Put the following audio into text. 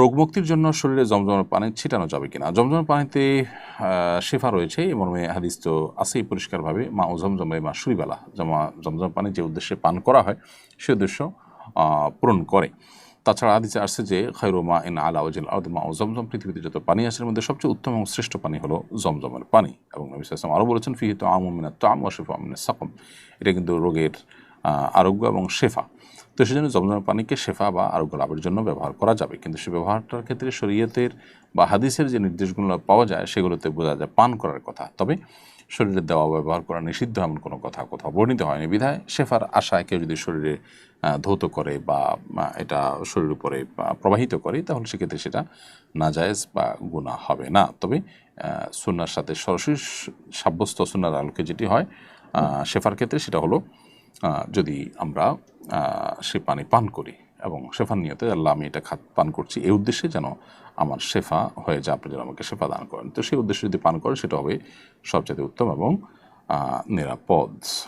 রোগমুক্তির জন্য শরীরে জমজমের পানি ছিটানো যাবে কিনা? জমজমের পানিতে শেফা রয়েছে এই মর্মে হাদিস তো আছেই পরিষ্কারভাবে। মা ও জমজমে মা সুরিবালা জমা জমজম পানি যে উদ্দেশ্যে পান করা হয়, সে উদ্দেশ্য পূরণ করে। তাছাড়া হাদিসে আসছে যে খৈরু মা ইন আলা ওজিল আউদ মা ও জমজম পৃথিবীতে যত পানি আছে, এর মধ্যে সবচেয়ে উত্তম এবং শ্রেষ্ঠ পানি হলো জমজমের পানি। এবং নবী আরও বলেছেন ফিহিত আমুমিনা তো আম ওয়াশিফা আমিনা সাকম। এটা কিন্তু রোগের আরোগ্য এবং শেফা। তো সেজন্য জমজমের পানিকে শেফা বা আরোগ্য লাভের জন্য ব্যবহার করা যাবে। কিন্তু সে ব্যবহারটার ক্ষেত্রে শরীয়তের বা হাদিসের যে নির্দেশগুলো পাওয়া যায় সেগুলোতে বোঝা যায় পান করার কথা। তবে শরীরে দেওয়া ব্যবহার করা নিষিদ্ধ এমন কোনো কথা কোথাও বর্ণিত হয়নি। বিধায় শেফার আশায় কেউ যদি শরীরে ধৌত করে বা এটা শরীরের উপরে প্রবাহিত করে তাহলে সেক্ষেত্রে সেটা নাজায়েজ বা গুণা হবে না। তবে আহ, সুন্নার সাথে সরাসরি সাব্যস্ত সুন্নার আলোকে যেটি হয় শেফার ক্ষেত্রে সেটা হলো যদি আমরা সে পানি পান করি এবং শেফার নিয়তে আল্লাহ আমি এটা খাত পান করছি, এই উদ্দেশ্যে যেন আমার শেফা হয়ে যায়, আপনি যেন আমাকে শেফা দান করেন। তো সেই উদ্দেশ্যে যদি পান করে, সেটা হবে সবচেয়ে উত্তম এবং নিরাপদ।